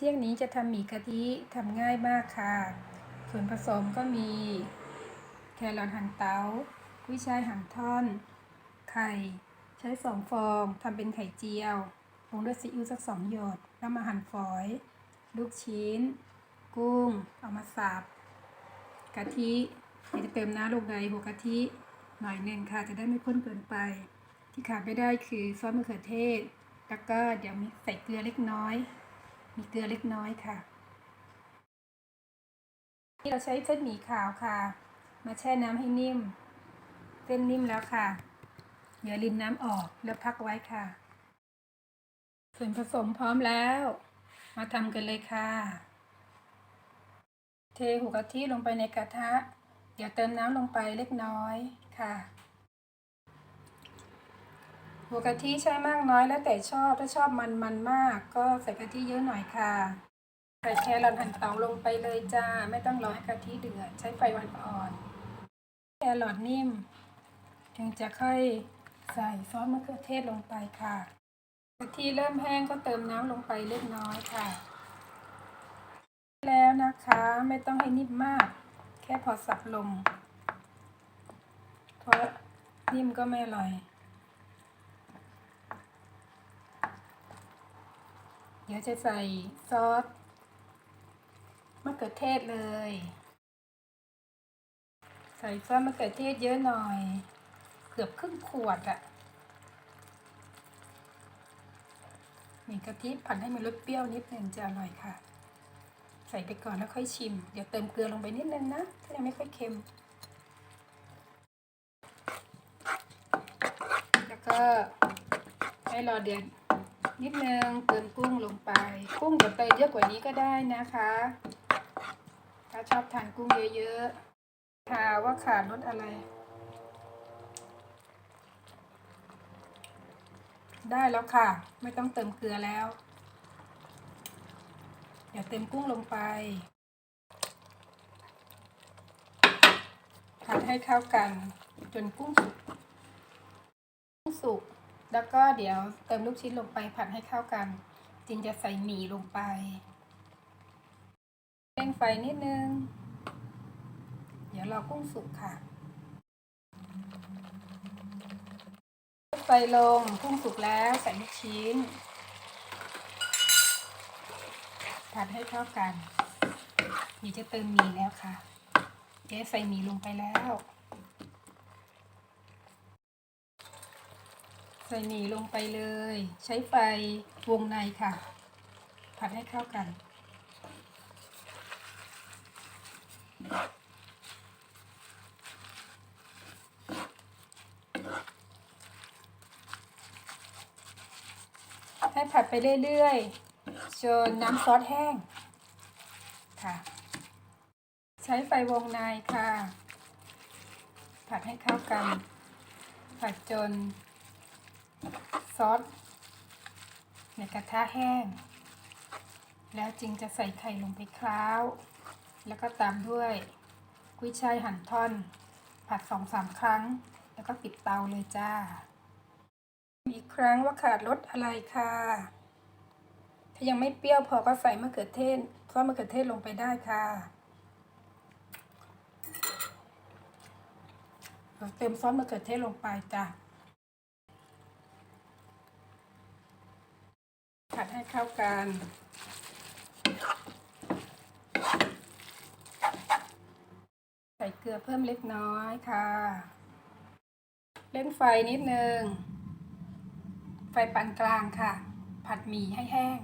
เที่ยงนี้จะทำหมี่กะทิทำง่ายมากค่ะ ส่วนผสมก็มี แครอทหั่นเตากุ้ยช่ายหั่นท่อน ไข่ ใช้สองฟองทำเป็นไข่เจียวปรุงด้วยซีอิ๊วสักสองหยดแล้วมาหั่นฝอย ลูกชิ้น กุ้ง เอามาสับกะทิเดี๋ยวจะเติมน้ำลงในหัวกะทิหน่อยหนึ่งค่ะ จะได้ไม่ข้นเกินไป ที่ขาดไม่ได้คือซอสมะเขือเทศ แล้วก็เดี๋ยวมีใส่เกลือเล็กน้อย มีเกลือเล็กน้อยค่ะ นี่เราใช้เส้นหมี่ขาวค่ะ มาแช่น้ำให้นิ่ม เส้นนิ่มแล้วค่ะเดี๋ยวรินน้ำออกแล้วพักไว้ค่ะ ส่วนผสมพร้อมแล้ว มาทำกันเลยค่ะ เทหัวกะทิลงไปในกระทะ เดี๋ยวเติมน้ำลงไปเล็กน้อยค่ะ หัวกะทิใช้มากน้อยแล้วแต่ชอบ ถ้าชอบมันมันมาก ก็ใส่กะทิเยอะหน่อยค่ะ ใส่แครอทหั่นเตาลงไปเลยจ้า ไม่ต้องรอให้กะทิเดือด ใช้ไฟอ่อนๆแครอทนิ่ม ถึงจะค่อยใส่ซอสมะเขือเทศลงไปค่ะ กะทิเริ่มแห้งก็เติมน้ำลงไปเล็กน้อยค่ะ แล้วนะคะไม่ต้องให้นิ่มมาก แค่พอสับลงเพราะนิ่มก็ไม่อร่อย เดี๋ยวจะใส่ซอสมะเขือเทศเลย ใส่ซอสมะเขือเทศเยอะหน่อย เกือบครึ่งขวดอะมีกะทิผัดให้มันรสเปรี้ยวนิดนึงจะอร่อยค่ะ ใส่ไปก่อนแล้วค่อยชิม เดี๋ยวเติมเกลือลงไปนิดนึงนะถ้ายังไม่ค่อยเค็ม แล้วก็ให้รอเดือด นิดนึงเติมกุ้งลงไป กุ้งเดี๋ยวเติมเยอะกว่านี้ก็ได้นะคะ ถ้าชอบทานกุ้งเยอะๆค่ะว่าขาดรสอะไร ได้แล้วค่ะ ไม่ต้องเติมเกลือแล้วเดี๋ยวเติมกุ้งลงไปผัดให้เข้ากันจนกุ้งสุกกุ้งสุก แล้วก็เดี๋ยวเติมลูกชิ้นลงไปผัดให้เข้ากัน จึงจะใส่หมี่ลงไปเร่งไฟนิดนึง เดี๋ยวรอกุ้งสุกค่ะไฟลงกุ้งสุกแล้วใส่ลูกชิ้น ผัดให้เข้ากันเดี๋ยวจะเติมหมี่แล้วค่ะเจ๊ใส่หมี่ลงไปแล้ว ใส่หมี่ลงไปเลย ใช้ไฟวงในค่ะ ผัดให้เข้ากัน ให้ผัดไปเรื่อยๆจนน้ำซอสแห้งค่ะ ใช้ไฟวงในค่ะ ผัดให้เข้ากัน ผัดจน ซอสในกระทะแห้ง แล้วจึงจะใส่ไข่ลงไปคล้าว แล้วก็ตามด้วยกุ้ยช่ายหั่นท่อน ผัดสองสามครั้ง แล้วก็ปิดเตาเลยจ้า อีกครั้งว่าขาดรสอะไรค่ะ ถ้ายังไม่เปรี้ยวพอก็ใส่มะเขือเทศซอสมะเขือเทศลงไปได้ค่ะเราเติมซอสมะเขือเทศลงไปจ้ะ ให้เข้ากันใส่เกลือเพิ่มเล็กน้อยค่ะ เล่นไฟนิดนึง ไฟปานกลางค่ะ ผัดหมี่ให้แห้ง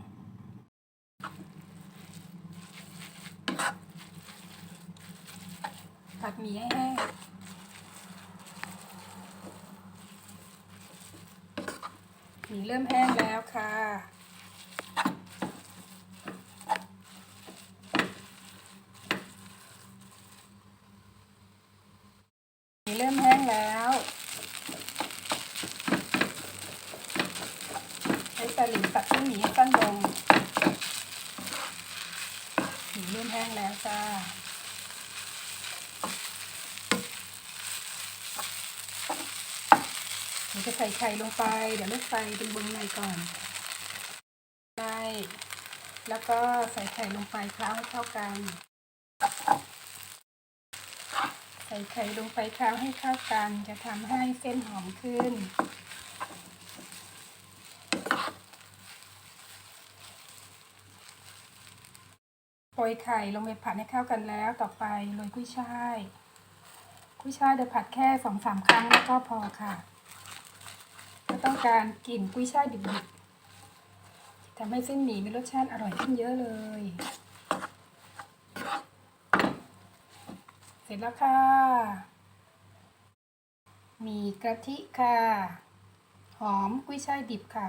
ผัดหมี่ให้แห้ง หมี่เริ่มแห้งแล้วค่ะ เริ่มแห้งแล้ว ใช้สลิมตัดเส้นหมี่ให้สั้นลงหมี่เริ่มแห้งแล้วจ้าเดี๋ยวจะใส่ไข่ลงไป เดี๋ยวเลือกไฟเป็นวงในก่อนในแล้วก็ใส่ไข่ลงไปเคล้าให้เข้ากัน ใส่ไข่ลงไปเคล้าให้เข้ากันจะทำให้เส้นหอมขึ้น โรยไข่ลงไปผัดให้เข้ากันแล้วต่อไปโรยกุ้ยช่าย กุ้ยช่ายเดี๋ยวผัดแค่สองสามครั้งแล้วก็พอค่ะ ก็ต้องการกลิ่นกุ้ยช่ายดิบๆทำให้เส้นหมี่มีรสชาติอร่อยขึ้นเยอะเลย เส ร็จแล้วค่ะ มีกะทิค่ะ หอมกุ้ยช่ายดิบค่ะ